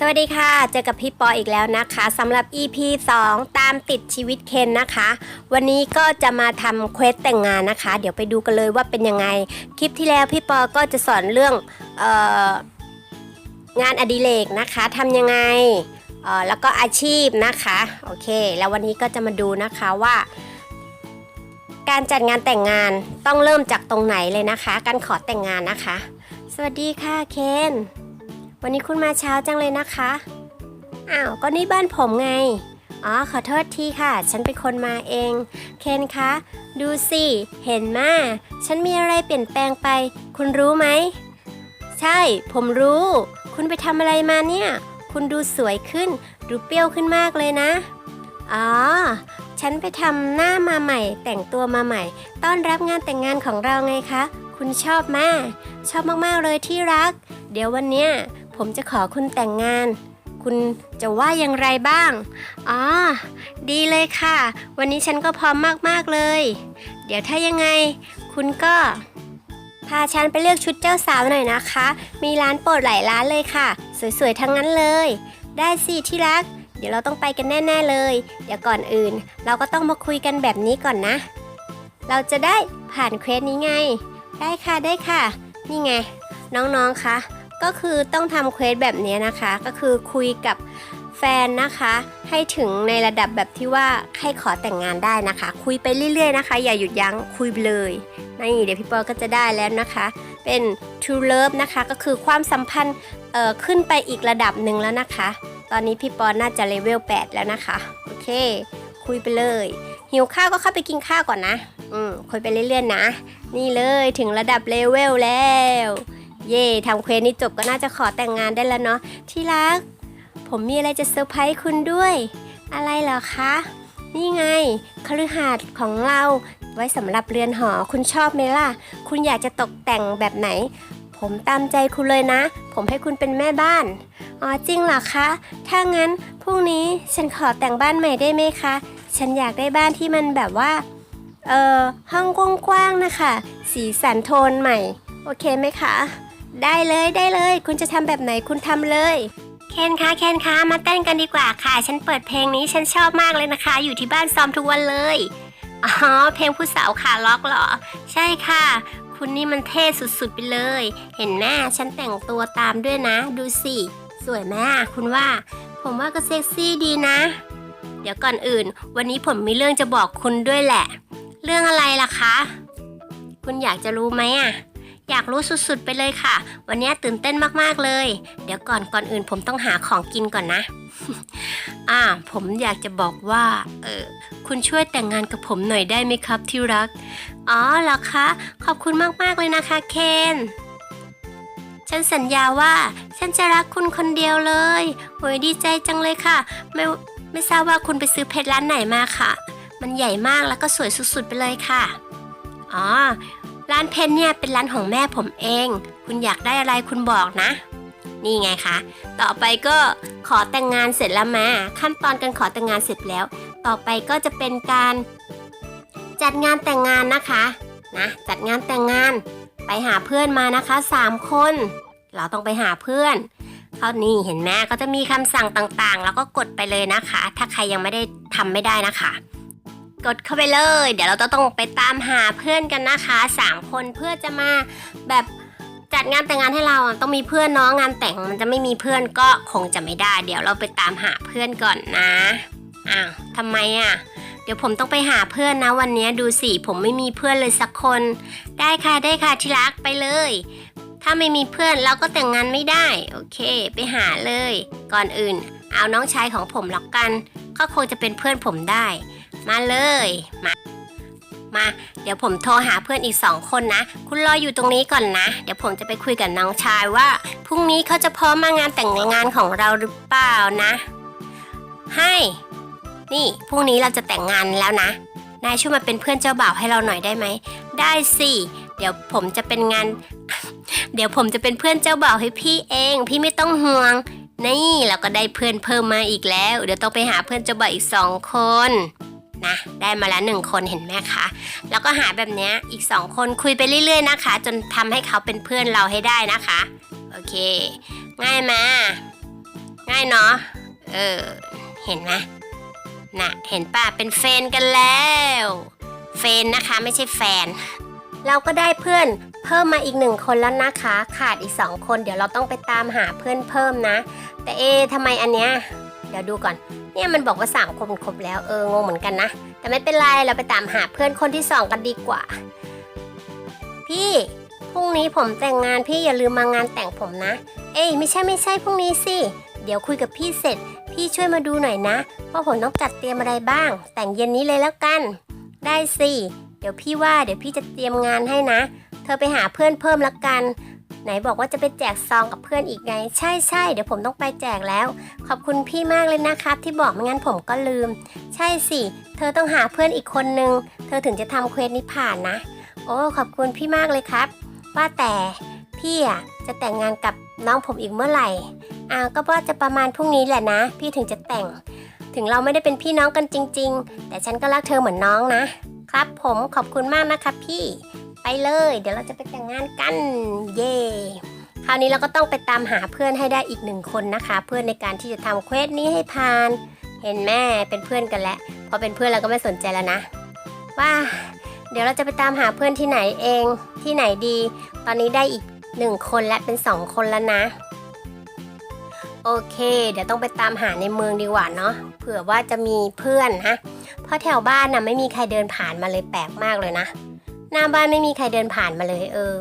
สวัสดีค่ะ เจอกับพี่ปออีกแล้วนะคะสำหรับ EP 2 ตามติดชีวิตเคนนะคะ วันนี้ก็จะมาทำเควสแต่งงานนะคะ เดี๋ยวไปดูกันเลยว่าเป็นยังไง คลิปที่แล้วพี่ปอก็จะสอนเรื่องอองานอดิเรกนะคะทำยังไงแล้วก็อาชีพนะคะโอเค แล้ววันนี้ก็จะมาดูนะคะว่า การจัดงานแต่งงานต้องเริ่มจากตรงไหนเลยนะคะ การขอแต่งงานนะคะ สวัสดีค่ะเคน วันนี้คุณมาเช้าจังเลยนะคะ อ้าว ก็นี่บ้านผมไง อ๋อ ขอโทษทีค่ะ ฉันเป็นคนมาเอง เคนคะ ดูสิ เห็นมาฉันมีอะไรเปลี่ยนแปลงไป คุณรู้ไหม ใช่ ผมรู้ คุณไปทำอะไรมาเนี่ย คุณดูสวยขึ้น ดูเปรี้ยวขึ้นมากเลยนะ อ๋อ ฉันไปทำหน้ามาใหม่ แต่งตัวมาใหม่ ต้อนรับงานแต่งงานของเราไงคะ คุณชอบมาก ชอบมากๆเลยที่รัก เดี๋ยววันเนี้ย ผมจะขอคุณแต่งงาน คุณจะว่าอย่างไรบ้าง อ๋อ ดีเลยค่ะ วันนี้ฉันก็พร้อมมากๆเลย เดี๋ยวถ้ายังไง คุณก็ พาฉันไปเลือกชุดเจ้าสาวหน่อยนะคะ มีร้านโปรดหลายร้านเลยค่ะ สวยๆ ทั้งนั้นเลย ได้สิที่รัก เดี๋ยวเราต้องไปกันแน่ๆเลย เดี๋ยวก่อนอื่น เราก็ต้องมาคุยกันแบบนี้ก่อนนะ เราจะได้ผ่านเควสนี้ไง ได้ค่ะได้ค่ะ นี่ไง น้องๆ คะ ก็คือต้องทำเควสแบบนี้นะคะ ก็คือคุยกับแฟนนะคะ ให้ถึงในระดับแบบที่ว่าให้ขอแต่งงานได้นะคะ คุยไปเรื่อยๆนะคะ อย่าหยุดยั้งคุยเลยนี่เดี๋ยวพี่ปอก็จะได้แล้วนะคะ เป็น true love นะคะก็คือความสัมพันธ์เอ่อขึ้นไปอีกระดับหนึ่งแล้วนะคะ ตอนนี้พี่ปอน่าจะเลเวล8แล้วนะคะโอเค คุยไปเลย หิวข้าวก็เข้าไปกินข้าวก่อนนะ อืมคุยไปเรื่อยๆนะ นี่เลยถึงระดับเลเวลแล้ว เย่ทำเควสนี้จบก็น่าจะขอแต่งงานได้แล้วเนาะที่รัก ผมมีอะไรจะเซอร์ไพรส์คุณด้วย อะไรเหรอคะ นี่ไงคฤหาสน์ของเราไว้สำหรับเรือนหอคุณชอบไหมล่ะ คุณอยากจะตกแต่งแบบไหน ผมตามใจคุณเลยนะ ผมให้คุณเป็นแม่บ้านอ๋อจริงเหรอคะ ถ้างั้นพรุ่งนี้ฉันขอแต่งบ้านใหม่ได้ไหมคะ ฉันอยากได้บ้านที่มันแบบว่า เอ่อห้องกว้างๆนะคะ สีสันโทนใหม่ โอเคไหมคะ ได้เลยได้เลย คุณจะทำแบบไหนคุณทำเลย เคนคะเคนคะมาเต้นกันดีกว่าค่ะ ฉันเปิดเพลงนี้ฉันชอบมากเลยนะคะ อยู่ที่บ้านซ้อมทุกวันเลย อ๋อ เพลงผู้สาวขาล็อกเหรอ ใช่ค่ะ คุณนี่มันเท่สุดๆไปเลย เห็นหน้าฉันแต่งตัวตามด้วยนะ ดูสิสวยไหมอะคุณว่า ผมว่าก็เซ็กซี่ดีนะ เดี๋ยวก่อนอื่น วันนี้ผมมีเรื่องจะบอกคุณด้วยแหละ เรื่องอะไรล่ะคะ คุณอยากจะรู้ไหมอะ อยากรู้สุดๆไปเลยค่ะ วันนี้ตื่นเต้นมากๆเลย เดี๋ยวก่อนก่อนอื่นผมต้องหาของกินก่อนนะ อ่า ผมอยากจะบอกว่า เออ คุณช่วยแต่งงานกับผมหน่อยได้ไหมครับที่รัก อ๋อเหรอคะ ขอบคุณมากๆเลยนะคะเคน ฉันสัญญาว่า ฉันจะรักคุณคนเดียวเลยโอ้ยดีใจจังเลยค่ะ ไม่ไม่ทราบว่าคุณไปซื้อเพชรร้านไหนมาค่ะ มันใหญ่มากแล้วก็สวยสุดๆไปเลยค่ะ อ๋อ ร้านเพนเนี่ยเป็นร้านของแม่ผมเอง คุณอยากได้อะไรคุณบอกนะ นี่ไงคะ ต่อไปก็ขอแต่งงานเสร็จแล้วมาขั้นตอนการขอแต่งงานเสร็จแล้ว ต่อไปก็จะเป็นการ จัดงานแต่งงานนะคะนะจัดงานแต่งงานไปหาเพื่อนมานะคะสามคน เราต้องไปหาเพื่อนเขานี่เห็นไหมก็จะมีคำสั่งต่างๆ แล้วก็กดไปเลยนะคะ ถ้าใครยังไม่ได้ทำไม่ได้นะคะ กดเข้าไปเลย เดี๋ยวเราจะต้องไปตามหาเพื่อนกันนะคะสามคนเพื่อจะมาแบบจัดงานแต่งงานให้เราต้องมีเพื่อนเน้องงานแต่งมันจะไม่มีเพื่อนก็คงจะไม่ได้ เดี๋ยวเราไปตามหาเพื่อนก่อนนะอ้าวทำไมอะ เดี๋ยวผมต้องไปหาเพื่อนนะวันนี้ดูสิผมไม่มีเพื่อนเลยสักคน ได้ค่ะได้ค่ะที่รักไปเลย ถ้าไม่มีเพื่อนเราก็แต่งงานไม่ได้ โอเค ไปหาเลย ก่อนอื่น เอาน้องชายของผมแล้วกัน ก็คงจะเป็นเพื่อนผมได้ มาเลย มา มา เดี๋ยวผมโทรหาเพื่อนอีกสองคนนะ คุณรออยู่ตรงนี้ก่อนนะ เดี๋ยวผมจะไปคุยกับน้องชายว่าพรุ่งนี้เขาจะพร้อมมางานแต่งงานของเราหรือเปล่านะ ให้ นี่พรุ่งนี้เราจะแต่งงานแล้วนะ นายช่วยมาเป็นเพื่อนเจ้าบ่าวให้เราหน่อยได้ไหม ได้สิ เดี๋ยวผมจะเป็นงาน เดี๋ยวผมจะเป็นเพื่อนเจ้าบ่าวให้พี่เอง พี่ไม่ต้องห่วงนี่เราก็ได้เพื่อนเพิ่มมาอีกแล้ว เดี๋ยวต้องไปหาเพื่อนเจ้าบ่าวอีกสองคน นะ ได้มาแล้วหนึ่งคนเห็นไหมคะ แล้วก็หาแบบนี้อีกสองคนคุยไปเรื่อยๆนะคะ จนทำให้เขาเป็นเพื่อนเราให้ได้นะคะ โอเค ง่ายมาง่ายเนาะ เออ เห็นไหมน่ะเห็นป่ะ เป็นแฟนกันแล้ว เฟนนะคะไม่ใช่แฟน เราก็ได้เพื่อนเพิ่มมาอีกหนึ่งคนแล้วนะคะ ขาดอีกสองคน เดี๋ยวเราต้องไปตามหาเพื่อนเพิ่มนะ แต่เอะทำไมอันเนี้ย เดี๋ยวดูก่อน เนี่ยมันบอกว่าสามคนครบแล้วเอองงเหมือนกันนะ แต่ไม่เป็นไรเราไปตามหาเพื่อนคนที่สองกันดีกว่า พี่พรุ่งนี้ผมแต่งงานพี่อย่าลืมมางานแต่งผมนะ เอ้ยไม่ใช่ไม่ใช่พรุ่งนี้สิเดี๋ยวคุยกับพี่เสร็จ พี่ช่วยมาดูหน่อยนะว่าผมต้องจัดเตรียมอะไรบ้าง แต่งเย็นนี้เลยแล้วกัน ได้สิเดี๋ยวพี่ว่าเดี๋ยวพี่จะเตรียมงานให้นะ เธอไปหาเพื่อนเพิ่มละกัน ไหนบอกว่าจะไปแจกซองกับเพื่อนอีกไง ใช่ใช่เดี๋ยวผมต้องไปแจกแล้ว ขอบคุณพี่มากเลยนะครับ ที่บอกไม่งั้นผมก็ลืม ใช่สิ เธอต้องหาเพื่อนอีกคนนึง เธอถึงจะทำเควสนี้ผ่านนะ โอ้ขอบคุณพี่มากเลยครับ ว่าแต่พี่อะจะแต่งงานกับน้องผมอีกเมื่อไหร่อ่าวก็ว่าจะประมาณพรุ่งนี้แหละนะ พี่ถึงจะแต่ง ถึงเราไม่ได้เป็นพี่น้องกันจริง ๆ แต่ฉันก็รักเธอเหมือนน้องนะ ครับผมขอบคุณมากนะครับพี่ ไปเลย เดี๋ยวเราจะไปแต่งงานกัน เย่คราวนี้เราก็ต้องไปตามหาเพื่อนให้ได้อีกหนึ่งคนนะคะ เพื่อนในการที่จะทำเควสนี้ให้ผ่าน เห็นแม่เป็นเพื่อนกันแล้วพอเป็นเพื่อนเราก็ไม่สนใจแล้วนะ ว่า เดี๋ยวเราจะไปตามหาเพื่อนที่ไหนเองที่ไหนดี ตอนนี้ได้อีกหนึ่งคนและเป็นสองคนแล้วนะ โอเค เดี๋ยวต้องไปตามหาในเมืองดีกว่าเนาะเผื่อว่าจะมีเพื่อนฮะเพราะแถวบ้านน่ะไม่มีใครเดินผ่านมาเลยแปลกมากเลยนะ น้าบ้านไม่มีใครเดินผ่านมาเลย เออ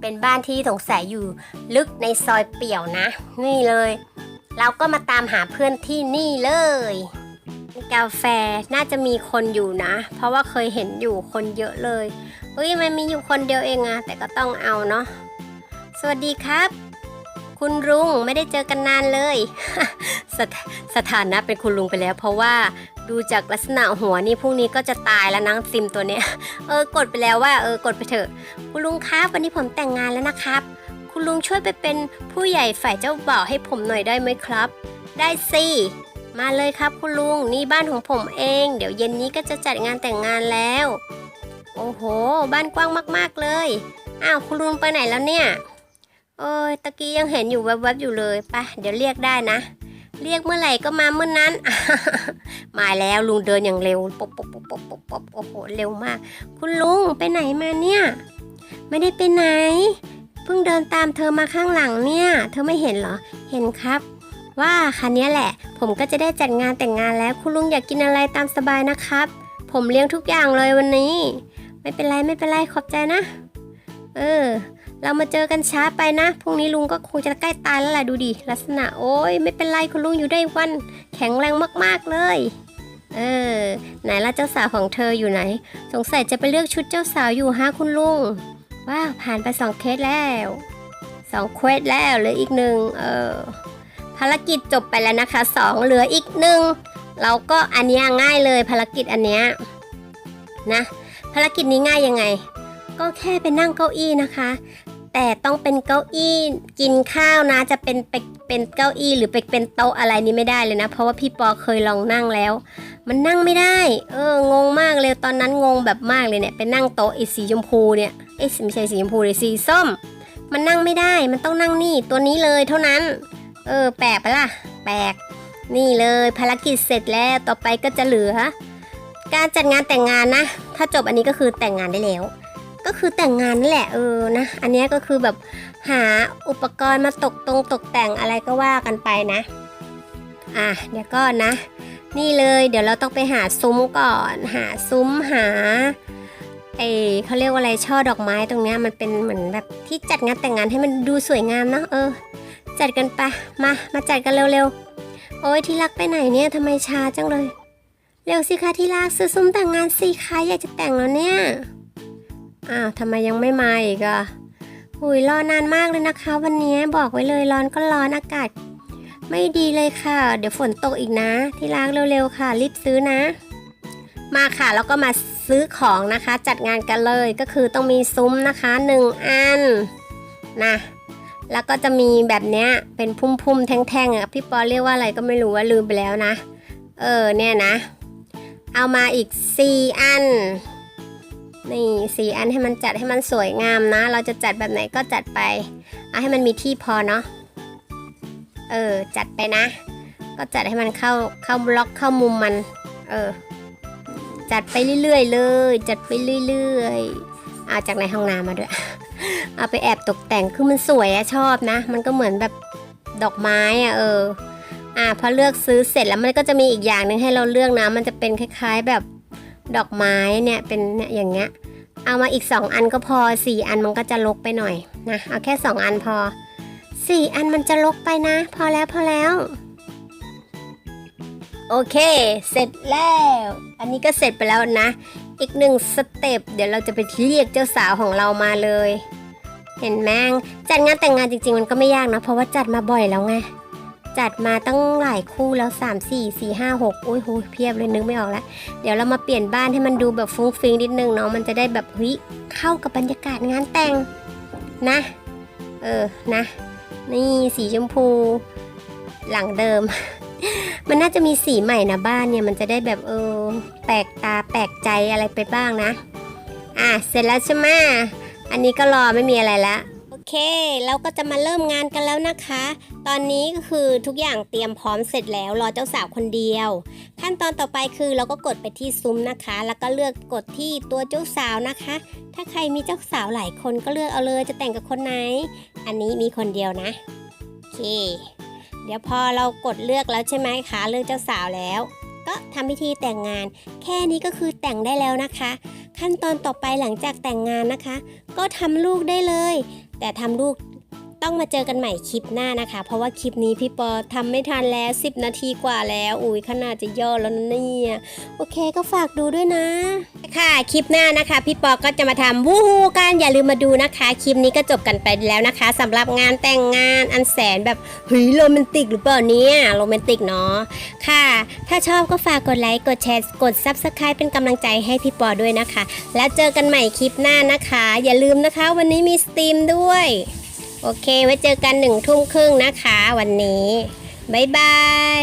เป็นบ้านที่สงสัยอยู่ลึกในซอยเปี่ยวนะ นี่เลย เราก็มาตามหาเพื่อนที่นี่เลยกาแฟน่าจะมีคนอยู่นะ เพราะว่าเคยเห็นอยู่คนเยอะเลยเฮ้ยมันมีอยู่คนเดียวเองอะแต่ก็ต้องเอาเนาะสวัสดีครับ คุณลุงไม่ได้เจอกันนานเลยสสถานะเป็นคุณลุงไปแล้ว เพราะว่า ดูจากลักษณะหัวนี่พรุ่งนี้ก็จะตายแล้วนังซิมตัวเนี้ย เออกดไปแล้วว่าเออกดไปเถอะ คุณลุงครับวันนี้ผมแต่งงานแล้วนะครับ คุณลุงช่วยไปเป็นผู้ใหญ่ฝ่ายเจ้าบ่าวให้ผมหน่อยได้ไหมครับ ได้สิมาเลยครับคุณลุงนี่บ้านของผมเอง เดี๋ยวเย็นนี้ก็จะจัดงานแต่งงานแล้ว โอ้โห บ้านกว้างมากๆเลยอ้าวคุณลุงไปไหนแล้วเนี่ยโอ้ยตะกี้ยังเห็นอยู่แวบๆอยู่เลยไปะเดี๋ยวเรียกได้นะ เรียกเมื่อไหร่ก็มาเมื่อนั้น มาแล้วลุงเดินอย่างเร็วปบปบปบปบปบปบโอ้โหเร็วมาก คุณลุงไปไหนมาเนี่ย ไม่ได้ไปไหน เพิ่งเดินตามเธอมาข้างหลังเนี่ย เธอไม่เห็นเหรอ เห็นครับ ว่าคันนี้แหละ ผมก็จะได้จัดงานแต่งงานแล้ว คุณลุงอยากกินอะไรตามสบายนะครับ ผมเลี้ยงทุกอย่างเลยวันนี้ ไม่เป็นไรไม่เป็นไรขอบใจนะ เออเรามาเจอกันช้าไปนะ พรุ่งนี้ลุงก็คงจะใกล้ตายแล้วแหละดูดิ ลักษณะโอ้ยไม่เป็นไรคุณลุงอยู่ได้วัน แข็งแรงมากๆเลย เออ ไหนล่ะเจ้าสาวของเธออยู่ไหน สงสัยจะไปเลือกชุดเจ้าสาวอยู่ฮะคุณลุง ว้าวผ่านไปสองเคสแล้วสองเควสแล้วเหลืออีกหนึ่งเออภารกิจจบไปแล้วนะคะสองเหลืออีกหนึ่งเราก็อันนี้ง่ายเลยภารกิจอันเนี้ยนะภารกิจนี้ง่ายยังไง ก็แค่ไปนั่งเก้าอี้นะคะ แต่ต้องเป็นเก้าอี้กินข้าวนะ จะเป็นเป็นเป็นเก้าอี้หรือเป็นเป็นโต๊ะอะไรนี้ไม่ได้เลยนะ เพราะว่าพี่ปอเคยลองนั่งแล้ว มันนั่งไม่ได้ เออ งงมากเลย ตอนนั้นงงแบบมากเลยเนี่ย ไปนั่งโต๊ะไอ้สีชมพูเนี่ยเอ้ยไม่ใช่สีชมพูเลยสีส้ม มันนั่งไม่ได้ มันต้องนั่งนี่ ตัวนี้เลยเท่านั้น เออ แปลกปะล่ะ แปลก นี่เลย ภารกิจเสร็จแล้ว ต่อไปก็จะเหลือ การจัดงานแต่งงานนะ ถ้าจบอันนี้ก็คือแต่งงานได้แล้ว ก็คือแต่งงานนั่นแหละ เออ นะ อันนี้ก็คือแบบหาอุปกรณ์มาตกตรงตกแต่งอะไรก็ว่ากันไปนะ อะ เดี๋ยวก็นะ นี่เลยเดี๋ยวเราต้องไปหาซุ้มก่อน หาซุ้มหาเอเขาเรียกว่าอะไรช่อดอกไม้ตรงเนี้ยมันเป็นเหมือนแบบที่จัดงานแต่งงานให้มันดูสวยงามเนอะเออ จัดกันไปะมามาจัดกันเร็วๆโอ้ยที่รักไปไหนเนี่ยทำไมช้าจังเลย เร็วสิคะที่รักซื้อซุ้มแต่งงานสิคะอยากจะแต่งแล้วเนี่ยอ้าวทำไมยังไม่มาอีกอะหุยรอนานมากเลยนะคะ วันนี้บอกไว้เลยร้อนก็ร้อนอากาศ ไม่ดีเลยค่ะ เดี๋ยวฝนตกอีกนะ ที่รักเร็วๆค่ะ รีบซื้อนะ มาค่ะแล้วก็มาซื้อของนะคะ จัดงานกันเลยก็คือต้องมีซุ้มนะคะหนึ่งอันนะแล้วก็จะมีแบบเนี้ยเป็นพุ่มๆแท่งๆอะพี่ปอเรียกว่าอะไรก็ไม่รู้ว่าลืมไปแล้วนะ เออเนี่ยนะ เอามาอีก 4 อันนี่สี่อันให้มันจัดให้มันสวยงามนะ เราจะจัดแบบไหนก็จัดไปเอาให้มันมีที่พอเนาะ เออ จัดไปนะ ก็จัดให้มันเข้าเข้าบล็อกเข้ามุมมัน เออ จัดไปเรื่อยๆเลย จัดไปเรื่อยๆเอาจากในห้องน้ำมาด้วย เอาไปแอบตกแต่งคือมันสวยอะชอบนะ มันก็เหมือนแบบดอกไม้อะเออ อ่าพอเลือกซื้อเสร็จแล้วมันก็จะมีอีกอย่างหนึ่งให้เราเลือกนะ มันจะเป็นคล้ายๆแบบดอกไม้เนี่ยเป็นเนี่ยอย่างเงี้ยเอามาอีก 2 อันก็พอ 4 อันมันก็จะลกไปหน่อยนะ เอาแค่ 2 อันพอ 4อันมันจะลกไปนะ พอแล้วพอแล้ว โอเค เสร็จแล้ว อันนี้ก็เสร็จไปแล้วนะ อีกหนึ่งสเต็ปเดี๋ยวเราจะไปเรียกเจ้าสาวของเรามาเลย เห็นไหมจัดงานแต่งงานจริง ๆ มันก็ไม่ยากนะ เพราะว่าจัดมาบ่อยแล้วไงจัดมาตั้งหลายคู่แล้ว 3 4 4 5 6อุ้ยโหเพียบเลยนึกไม่ออกแล้วเดี๋ยวเรามาเปลี่ยนบ้านให้มันดูแบบฟุ้งฟิ้งนิดนึงเนาะมันจะได้แบบเฮ้ยเข้ากับบรรยากาศงานแต่งนะ เออนะ นี่สีชมพู หลังเดิม มันน่าจะมีสีใหม่นะบ้านเนี่ยมันจะได้แบบเออแปลกตาแปลกใจอะไรไปบ้างนะ อะเสร็จแล้วใช่ไหมอันนี้ก็รอไม่มีอะไรละโอเค เราก็จะมาเริ่มงานกันแล้วนะคะ ตอนนี้ก็คือทุกอย่างเตรียมพร้อมเสร็จแล้วรอเจ้าสาวคนเดียว ขั้นตอนต่อไปคือเราก็กดไปที่ซุ้มนะคะ แล้วก็เลือกกดที่ตัวเจ้าสาวนะคะ ถ้าใครมีเจ้าสาวหลายคนก็เลือกเอาเลยจะแต่งกับคนไหน อันนี้มีคนเดียวนะโอเค เดี๋ยวพอเรากดเลือกแล้วใช่ไหมคะเลือกเจ้าสาวแล้ว ก็ทำพิธีแต่งงาน แค่นี้ก็คือแต่งได้แล้วนะคะ ขั้นตอนต่อไปหลังจากแต่งงานนะคะ ก็ทำลูกได้เลย แต่ทำลูก ต้องมาเจอกันใหม่คลิปหน้านะคะ เพราะว่าคลิปนี้พี่ปอทำไม่ทันแล้ว 10 นาทีกว่าแล้ว อุ้ยขนาดจะย่อแล้วนะเนี่ย โอเคก็ฝากดูด้วยนะ ค่ะคลิปหน้านะคะ พี่ปอก็จะมาทำวู้ฮู้กันอย่าลืมมาดูนะคะ คลิปนี้ก็จบกันไปแล้วนะคะสำหรับงานแต่งงานอันแสนแบบเฮ้ยโรแมนติกหรือเปล่าเนี่ยโรแมนติกเนาะค่ะ ถ้าชอบก็ฝากกดไลค์กดแชร์กด Subscribe เป็นกำลังใจให้พี่ปอด้วยนะคะ แล้วเจอกันใหม่คลิปหน้านะคะ อย่าลืมนะคะ วันนี้มีสตรีมด้วย โอเค ไว้เจอกันหนึ่งทุ่มครึ่งนะคะ วันนี้ บ๊ายบาย